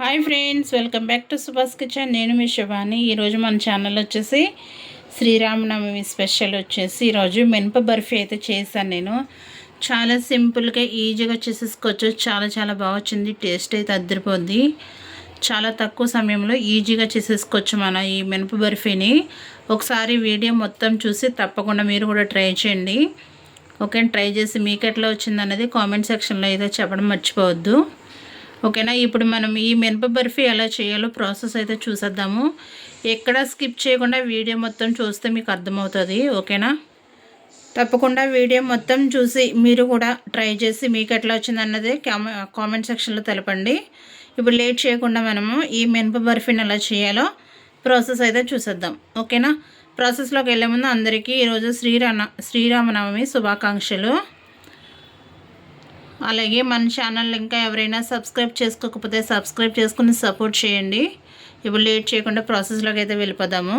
Hi friends welcome back to Subhash kitchen నేను మీ శివాని. ఈరోజు మన ఛానల్ వచ్చేసి శ్రీరామనవమి స్పెషల్ వచ్చేసి ఈరోజు మినప బర్ఫీ అయితే చేశాను నేను. చాలా సింపుల్గా ఈజీగా చేసేసుకోవచ్చు. చాలా చాలా బాగా వచ్చింది. టేస్ట్ అయితే అద్దరిపోద్ది. చాలా తక్కువ సమయంలో ఈజీగా చేసేసుకోవచ్చు మన ఈ మినప బర్ఫీని. ఒకసారి వీడియో మొత్తం చూసి తప్పకుండా మీరు కూడా ట్రై చేయండి. ఓకే ట్రై చేసి మీకు ఎట్లా వచ్చింది అనేది కామెంట్ సెక్షన్లో అయితే చెప్పడం మర్చిపోవద్దు. ఓకేనా? ఇప్పుడు మనం ఈ మినప బర్ఫీ ఎలా చేయాలో ప్రాసెస్ అయితే చూసేద్దాము. ఎక్కడ స్కిప్ చేయకుండా వీడియో మొత్తం చూస్తే మీకు అర్థమవుతుంది. ఓకేనా? తప్పకుండా వీడియో మొత్తం చూసి మీరు కూడా ట్రై చేసి మీకు ఎట్లా వచ్చింది అన్నది కామెంట్ సెక్షన్లో తెలపండి. ఇప్పుడు లేట్ చేయకుండా మనము ఈ మినప బర్ఫీని ఎలా చేయాలో ప్రాసెస్ అయితే చూసేద్దాం. ఓకేనా? ప్రాసెస్లోకి వెళ్ళే ముందు అందరికీ ఈరోజు శ్రీరామ శ్రీరామనవమి శుభాకాంక్షలు. అలాగే మన ఛానల్ ఇంకా ఎవరైనా సబ్స్క్రైబ్ చేసుకోకపోతే సబ్స్క్రైబ్ చేసుకుని సపోర్ట్ చేయండి. ఇప్పుడు లేట్ చేయకుండా ప్రాసెస్లోకి అయితే వెళ్ళిపోదాము.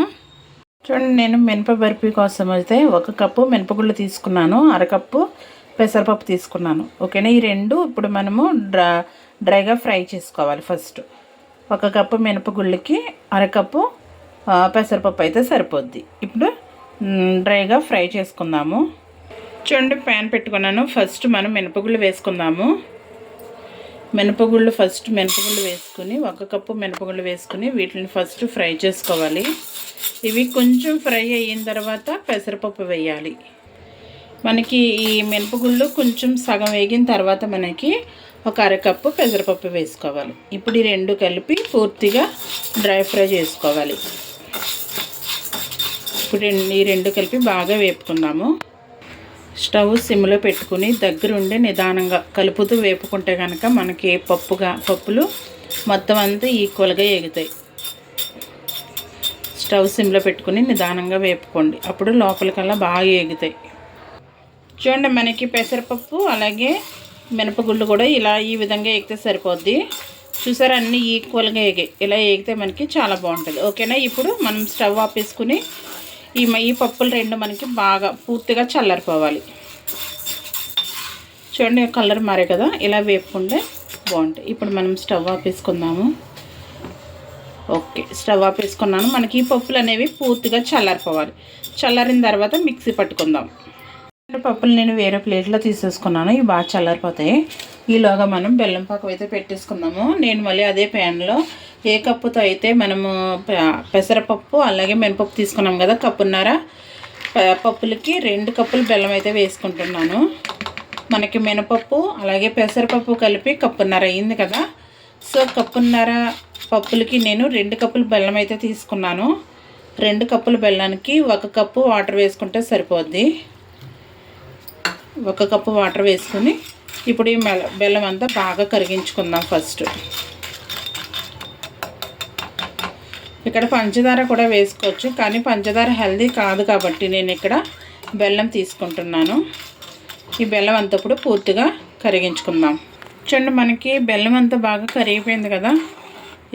చూడండి నేను మినప బర్ఫీ కోసం అయితే ఒక కప్పు మినపగుళ్ళు తీసుకున్నాను అరకప్పు పెసరపప్పు తీసుకున్నాను. ఓకేనా? ఈ రెండు ఇప్పుడు మనము డ్రా డ్రైగా ఫ్రై చేసుకోవాలి ఫస్ట్. ఒక కప్పు మినపగుళ్ళకి అరకప్పు పెసరపప్పు అయితే సరిపోద్ది. ఇప్పుడు డ్రైగా ఫ్రై చేసుకుందాము. చూడండి ప్యాన్ పెట్టుకున్నాను. ఫస్ట్ మనం మినపగుళ్ళు వేసుకుందాము. మినపగుళ్ళు ఫస్ట్ మినపగుళ్ళు వేసుకుని ఒక కప్పు మినపగుళ్ళు వేసుకుని వీటిని ఫస్ట్ ఫ్రై చేసుకోవాలి. ఇవి కొంచెం ఫ్రై అయిన తర్వాత పెసరపప్పు వేయాలి. మనకి ఈ మినపగుళ్ళు కొంచెం సగం వేగిన తర్వాత మనకి ఒక అరకప్పు పెసరపప్పు వేసుకోవాలి. ఇప్పుడు ఈ రెండు కలిపి పూర్తిగా డ్రై ఫ్రై చేసుకోవాలి. ఇప్పుడు ఈ రెండు కలిపి బాగా వేపుకుందాము. స్టవ్ సిమ్లో పెట్టుకుని దగ్గరుండి నిదానంగా కలుపుతూ వేపుకుంటే కనుక మనకి పప్పుగా పప్పులు మొత్తం అంతా ఈక్వల్గా ఎగుతాయి. స్టవ్ సిమ్లో పెట్టుకుని నిదానంగా వేపుకోండి. అప్పుడు లోపలికల్లా బాగా ఎగుతాయి. చూడండి మనకి పెసరపప్పు అలాగే మినపగుళ్ళు కూడా ఇలా ఈ విధంగా ఎగితే సరిపోద్ది. చూసారా అన్నీ ఈక్వల్గా ఎగాయి. ఇలా ఎగితే మనకి చాలా బాగుంటుంది. ఓకేనా? ఇప్పుడు మనం స్టవ్ ఆపేసుకుని ఈ ఈ పప్పులు రెండు మనకి బాగా పూర్తిగా చల్లారిపోవాలి. చూడండి కలర్ మారే కదా? ఇలా వేపుకుంటే బాగుంటాయి. ఇప్పుడు మనం స్టవ్ ఆపేసుకుందాము. ఓకే స్టవ్ ఆపేసుకున్నాను. మనకి ఈ పప్పులు అనేవి పూర్తిగా చల్లారిపోవాలి. చల్లారిన తర్వాత మిక్సీ పట్టుకుందాం. పప్పులు నేను వేరే ప్లేట్లో తీసేసుకున్నాను. ఇవి బాగా చల్లారిపోతాయి. ఈలోగా మనం బెల్లం పాకం అయితే పెట్టేసుకుందాము. నేను మళ్ళీ అదే ప్యాన్లో ఏ కప్పుతో అయితే మనము పెసరపప్పు అలాగే మినపప్పు తీసుకున్నాం కదా కప్పున్నర. పప్పులకి రెండు కప్పులు బెల్లం అయితే వేసుకుంటున్నాను. మనకి మినపప్పు అలాగే పెసరపప్పు కలిపి కప్పున్నర అయింది కదా. సో కప్పున్నర పప్పులకి నేను రెండు కప్పులు బెల్లం అయితే తీసుకున్నాను. రెండు కప్పుల బెల్లానికి ఒక కప్పు వాటర్ వేసుకుంటే సరిపోద్ది. ఒక కప్పు వాటర్ వేసుకుని ఇప్పుడు ఈ బెల్లం అంతా బాగా కరిగించుకుందాం ఫస్ట్. ఇక్కడ పంచదార కూడా వేసుకోవచ్చు కానీ పంచదార హెల్దీ కాదు కాబట్టి నేను ఇక్కడ బెల్లం తీసుకుంటున్నాను. ఈ బెల్లం అంతా ఇప్పుడు పూర్తిగా కరిగించుకుందాం. చూడండి మనకి బెల్లం అంతా బాగా కరిగిపోయింది కదా.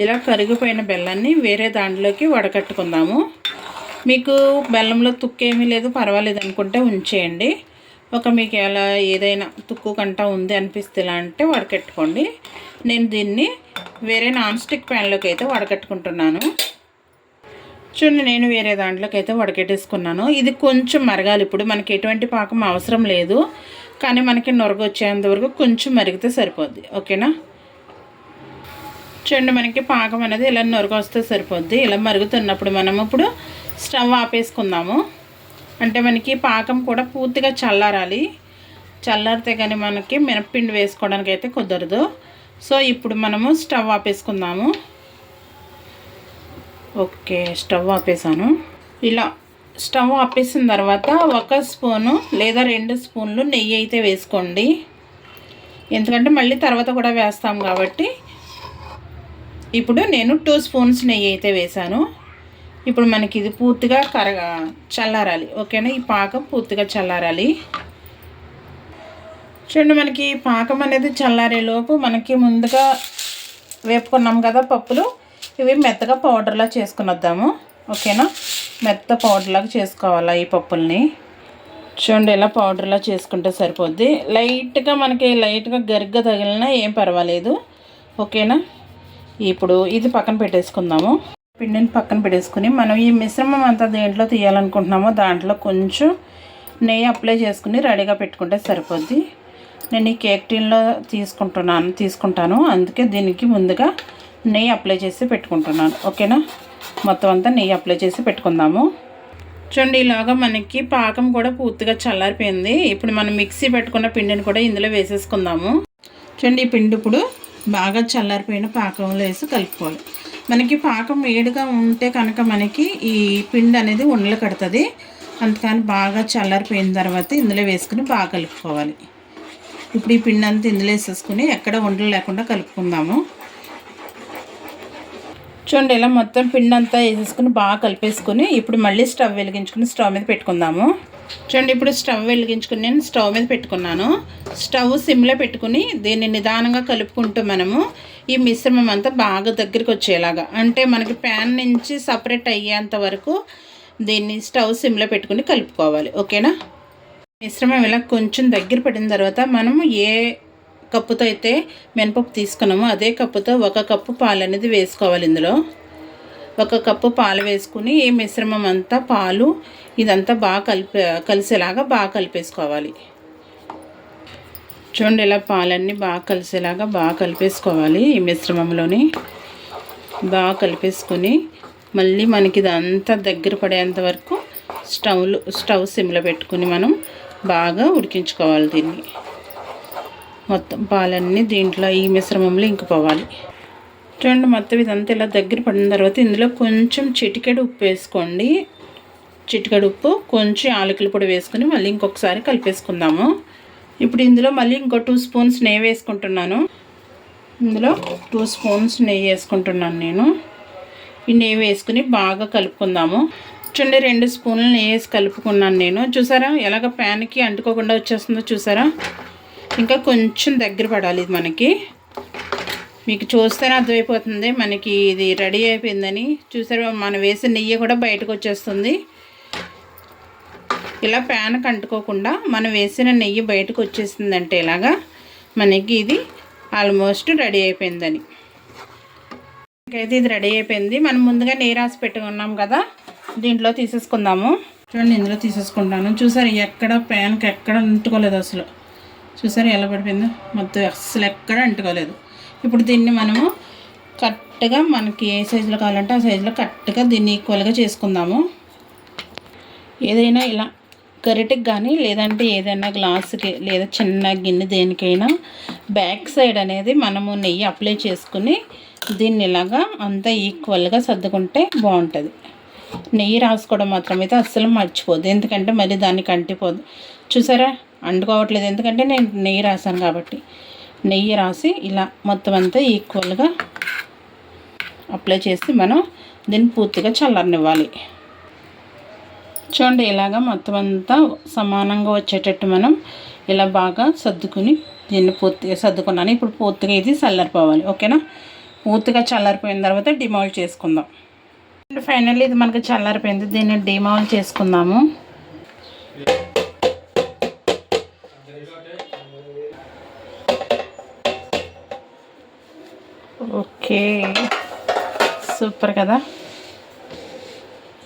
ఇలా కరిగిపోయిన బెల్లాన్ని వేరే దాంట్లోకి వడకట్టుకుందాము. మీకు బెల్లంలో తుక్కేమీ లేదు పర్వాలేదు అనుకుంటే ఉంచేయండి. ఒక మీకు ఎలా ఏదైనా తుక్కు కంట ఉంది అనిపిస్తే ఇలా అంటే వడకట్టుకోండి. నేను దీన్ని వేరే నాన్ స్టిక్ ప్యాన్లోకి అయితే వడకట్టుకుంటున్నాను. చూడండి నేను వేరే దాంట్లోకి అయితే వడకెట్టేసుకున్నాను. ఇది కొంచెం మరగాలి. ఇప్పుడు మనకి ఎటువంటి పాకం అవసరం లేదు. కానీ మనకి నొరగ వచ్చేంత వరకు కొంచెం మరిగితే సరిపోద్ది. ఓకేనా? చూడండి మనకి పాకం అనేది ఇలా నొరగ వస్తే సరిపోద్ది. ఇలా మరుగుతున్నప్పుడు మనం ఇప్పుడు స్టవ్ ఆపేసుకుందాము. అంటే మనకి పాకం కూడా పూర్తిగా చల్లారాలి. చల్లారితే కానీ మనకి మినప్పిండి వేసుకోవడానికి అయితే కుదరదు. సో ఇప్పుడు మనము స్టవ్ ఆపేసుకుందాము. ఓకే స్టవ్ ఆపేసాను. ఇలా స్టవ్ ఆపేసిన తర్వాత ఒక స్పూను లేదా రెండు స్పూన్లు నెయ్యి అయితే వేసుకోండి. ఎందుకంటే మళ్ళీ తర్వాత కూడా వేస్తాం కాబట్టి. ఇప్పుడు నేను టూ స్పూన్స్ నెయ్యి అయితే వేశాను ఇప్పుడు మనకి ఇది పూర్తిగా కరగ చల్లారాలి. ఓకేనా? ఈ పాకం పూర్తిగా చల్లారాలి. చూడండి మనకి పాకం అనేది చల్లారేలోపు మనకి ముందుగా వేపుకున్నాం కదా పప్పులు. ఇవి మెత్తగా పౌడర్లా చేసుకుని వద్దాము. ఓకేనా? మెత్త పౌడర్లాగా చేసుకోవాలా ఈ పప్పుల్ని. చూడండి ఇలా పౌడర్లా చేసుకుంటే సరిపోద్ది. లైట్గా మనకి లైట్గా గరిగ్గా తగిలినా ఏం పర్వాలేదు. ఓకేనా? ఇప్పుడు ఇది పక్కన పెట్టేసుకుందాము. పిండిని పక్కన పెట్టేసుకుని మనం ఈ మిశ్రమం అంతా దేంట్లో తీయాలనుకుంటున్నామో దాంట్లో కొంచెం నెయ్యి అప్లై చేసుకుని రెడీగా పెట్టుకుంటే సరిపోద్ది. నేను ఈ కేక్ టీన్లో తీసుకుంటున్నాను తీసుకుంటాను. అందుకే దీనికి ముందుగా నెయ్యి అప్లై చేసి పెట్టుకుంటున్నాను. ఓకేనా? మొత్తం అంతా నెయ్యి అప్లై చేసి పెట్టుకుందాము. చూడండి ఇలాగా మనకి పాకం కూడా పూర్తిగా చల్లారిపోయింది. ఇప్పుడు మనం మిక్సీ పెట్టుకున్న పిండిని కూడా ఇందులో వేసేసుకుందాము. చూడండి ఈ పిండి ఇప్పుడు బాగా చల్లారిపోయిన పాకంలో వేసి కలుపుకోవాలి. మనకి పాకం వేడిగా ఉంటే కనుక మనకి ఈ పిండి అనేది ఉండలు కడుతుంది. అందుకని బాగా చల్లారిపోయిన తర్వాత ఇందులో వేసుకుని బాగా కలుపుకోవాలి. ఇప్పుడు ఈ పిండి అంతా ఇందులో వేసేసుకుని ఎక్కడ ఉండలు లేకుండా కలుపుకుందాము. చూడండి ఇలా మొత్తం పిండి అంతా వేసేసుకుని బాగా కలిపేసుకుని ఇప్పుడు మళ్ళీ స్టవ్ వెలిగించుకుని స్టవ్ మీద పెట్టుకుందాము. చూడండి ఇప్పుడు స్టవ్ వెలిగించుకుని నేను స్టవ్ మీద పెట్టుకున్నాను. స్టవ్ సిమ్లో పెట్టుకుని దీన్ని నిదానంగా కలుపుకుంటూ మనము ఈ మిశ్రమం అంతా బాగా దగ్గరికి వచ్చేలాగా అంటే మనకి ప్యాన్ నుంచి సపరేట్ అయ్యేంత వరకు దీన్ని స్టవ్ సిమ్లో పెట్టుకుని కలుపుకోవాలి. ఓకేనా? మిశ్రమం ఇలా కొంచెం దగ్గర పడిన తర్వాత మనం ఏ కప్పుతో అయితే మినపప్పు తీసుకున్నామో అదే కప్పుతో ఒక కప్పు పాలు అనేది వేసుకోవాలి ఇందులో. ఒక కప్పు పాలు వేసుకుని ఈ మిశ్రమం అంతా పాలు ఇదంతా బాగా కలిపి కలిసేలాగా బాగా కలిపేసుకోవాలి. చూడండి ఇలా పాలన్నీ బాగా కలిసేలాగా బాగా కలిపేసుకోవాలి ఈ మిశ్రమంలోని. బాగా కలిపేసుకొని మళ్ళీ మనకి ఇదంతా దగ్గర పడేంత వరకు స్టవ్లు స్టవ్ సిమ్లో పెట్టుకుని మనం బాగా ఉడికించుకోవాలి దీన్ని. మొత్తం పాలన్నీ దీంట్లో ఈ మిశ్రమంలో ఇంకిపోవాలి. చూడండి మొత్తం ఇదంతా ఇలా దగ్గర పడిన తర్వాత ఇందులో కొంచెం చిటికెడు ఉప్పు వేసుకోండి. చిటికెడు ఉప్పు కొంచెం ఆలుకల పొడి వేసుకుని మళ్ళీ ఇంకొకసారి కలిపేసుకుందాము. ఇప్పుడు ఇందులో మళ్ళీ ఇంకో టూ స్పూన్స్ నెయ్యి వేసుకుంటున్నాను. ఇందులో టూ స్పూన్స్ నెయ్యి వేసుకుంటున్నాను నేను. ఈ నెయ్యి వేసుకుని బాగా కలుపుకుందాము. చూడండి రెండు స్పూన్లు నెయ్యి వేసి కలుపుకున్నాను నేను. చూసారా ఎలాగ ప్యాన్కి అంటుకోకుండా వచ్చేస్తుందో చూసారా? ఇంకా కొంచెం దగ్గర పడాలి ఇది మనకి. మీకు చూస్తేనే అర్థమైపోతుంది. మనకి ఇది రెడీ అయిపోయిందని. చూసారు మనం వేసిన నెయ్యి కూడా బయటకు వచ్చేస్తుంది. ఇలా ప్యాన్కి అంటుకోకుండా మనం వేసిన నెయ్యి బయటకు వచ్చేసిందంటే ఇలాగా మనకి ఇది ఆల్మోస్ట్ రెడీ అయిపోయిందని. ఇంకైతే ఇది రెడీ అయిపోయింది. మనం ముందుగా నెయ్యి రాసి పెట్టుకున్నాం కదా దీంట్లో తీసేసుకుందాము. చూడండి ఇందులో తీసేసుకుంటాను. చూసారు ఎక్కడ ప్యాన్కి ఎక్కడ అంటుకోలేదు అసలు. చూసారు ఎలా పడిపోయిందో? మొత్తం అస్సలు ఎక్కడ అంటుకోలేదు. ఇప్పుడు దీన్ని మనము కరెక్ట్గా మనకి ఏ సైజులో కావాలంటే ఆ సైజులో కరెక్ట్గా దీన్ని ఈక్వల్గా చేసుకుందాము. ఏదైనా ఇలా గరిటెకి కానీ లేదంటే ఏదైనా గ్లాసుకి లేదా చిన్న గిన్నె దేనికైనా బ్యాక్ సైడ్ అనేది మనము నెయ్యి అప్లై చేసుకుని దీన్ని ఇలాగా అంతా ఈక్వల్గా సర్దుకుంటే బాగుంటుంది. నెయ్యి రాసుకోవడం మాత్రం అయితే అస్సలు మర్చిపోదు ఎందుకంటే మళ్ళీ దానికి అంటిపోదు. చూసారా? అంటుకోవట్లేదు. ఎందుకంటే నేను నెయ్యి రాశాను కాబట్టి. నెయ్యి రాసి ఇలా మొత్తం అంతా ఈక్వల్గా అప్లై చేసి మనం దీన్ని పూర్తిగా చల్లనివ్వాలి చూడండి ఇలాగా మొత్తం అంతా సమానంగా వచ్చేటట్టు మనం ఇలా బాగా సర్దుకుని దీన్ని పూర్తిగా సర్దుకున్నాను. ఇప్పుడు పూర్తిగా ఇది చల్లారిపోవాలి ఓకేనా? పూర్తిగా చల్లారిపోయిన తర్వాత డిమాల్ట్ చేసుకుందాం. ఫైనల్లీ ఇది మనకి చల్లారిపోయింది. దీన్ని డిమాల్ చేసుకుందాము. ఓకే. సూపర్ కదా?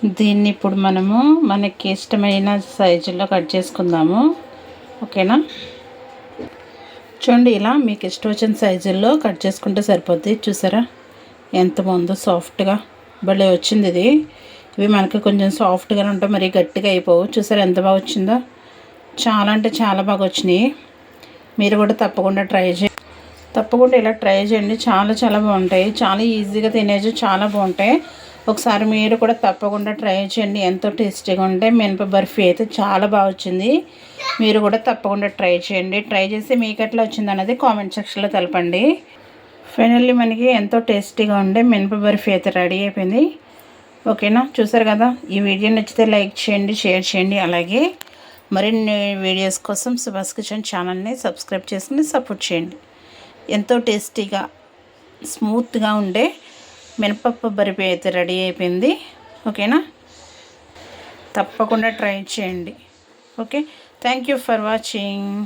దీన్ని ఇప్పుడు మనము మనకి ఇష్టమైన సైజులో కట్ చేసుకుందాము. ఓకేనా? చూడండి ఇలా మీకు ఇష్టం వచ్చిన సైజుల్లో కట్ చేసుకుంటే సరిపోద్ది. చూసారా? ఎంత బాగుందో సాఫ్ట్గా. భలే వచ్చింది ఇది. ఇవి మనకి కొంచెం సాఫ్ట్గా ఉంటాయి మరి గట్టిగా అయిపోవు. చూసారా ఎంత బాగా వచ్చిందో? చాలా అంటే చాలా బాగా వచ్చినాయి. మీరు కూడా తప్పకుండా ట్రై చేయండి. తప్పకుండా ఇలా ట్రై చేయండి. చాలా చాలా బాగుంటాయి. చాలా ఈజీగా తినేసి చాలా బాగుంటాయి. ఒకసారి మీరు కూడా తప్పకుండా ట్రై చేయండి. ఎంతో టేస్టీగా ఉంటాయి. మినప బర్ఫీ అయితే చాలా బాగా వచ్చింది. మీరు కూడా తప్పకుండా ట్రై చేయండి. ట్రై చేసి మీకు ఎట్లా వచ్చింది అనేది కామెంట్ సెక్షన్లో తెలపండి. ఫైనల్లీ మనకి ఎంతో టేస్టీగా ఉండే మినప బర్ఫీ అయితే రెడీ అయిపోయింది. ఓకేనా? చూసారు కదా? ఈ వీడియో నచ్చితే లైక్ చేయండి షేర్ చేయండి. అలాగే మరిన్ని వీడియోస్ కోసం సుభాష్ కిచెన్ ఛానల్ని సబ్స్క్రైబ్ చేసుకుని సపోర్ట్ చేయండి. ఎంతో టేస్టీగా స్మూత్గా ఉండే మినపప్పు బరిపి అయితే రెడీ అయిపోయింది. ఓకేనా? తప్పకుండా ట్రై చేయండి. Okay? Thank you for watching.